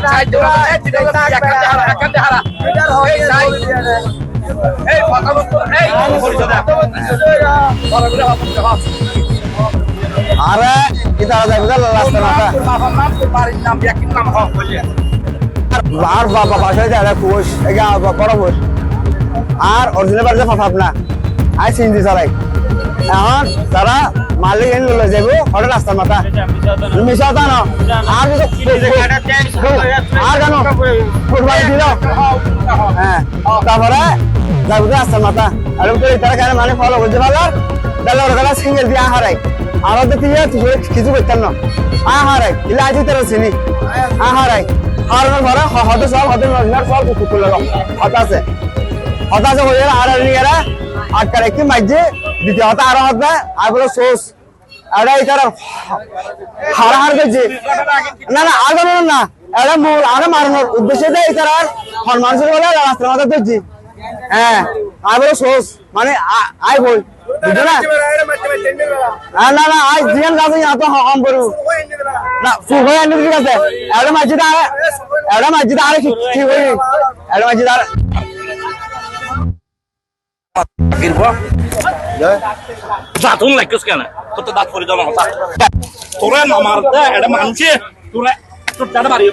কথা আরে আর বাবা কুশ আর অরিজিনাল বাড়িতে ফাফাপ না। আই সিনজি চালাই। এখন তারা মালিক এনে ললে যাব হঠাৎ রাস্তার মাথা মিশা তা না আর আর জানো, ফুটবল দিল। হ্যাঁ তারপরে যাব রাস্তার মাথা আর তারা কেন মানে ফলো করতে পারল তাহলে ওরা কাছে সিঙ্গেল দিয়ে হারাই আর ওদের দিয়ে কিছু করতাম না। আহারাই ইলে আজি তারা চিনি। আহারাই হারানোর ভরা হতে সব হতে সব কুকুর লাগো হতাশে হতাশে হয়ে গেলে আর নিয়ে আটকার একটি মাইজে দ্বিতীয় হতা আরও হতে আর সোস এটা এই তারা হারা হার পেয়েছে না না, আর কোনো না। এটা মূল, আরে মারানোর উদ্দেশ্যে দেয় এই তারা হনুমান বলে রাস্তার মাথা পেয়েছি হ্যাঁ আর বলো, সোস। মানে আ- আই বই বুঝছ না? না না আজ জিয়ান গাছে এত হম করু না মসজিদ আর এটা মসজিদ আর ঠিক হই এটা মসজিদ আর দাঁতুন কেন? তোর তো দাঁত পরে জমা হতা তোরা নামার দে এটা মানছে তোরা তোর বাড়িয়ে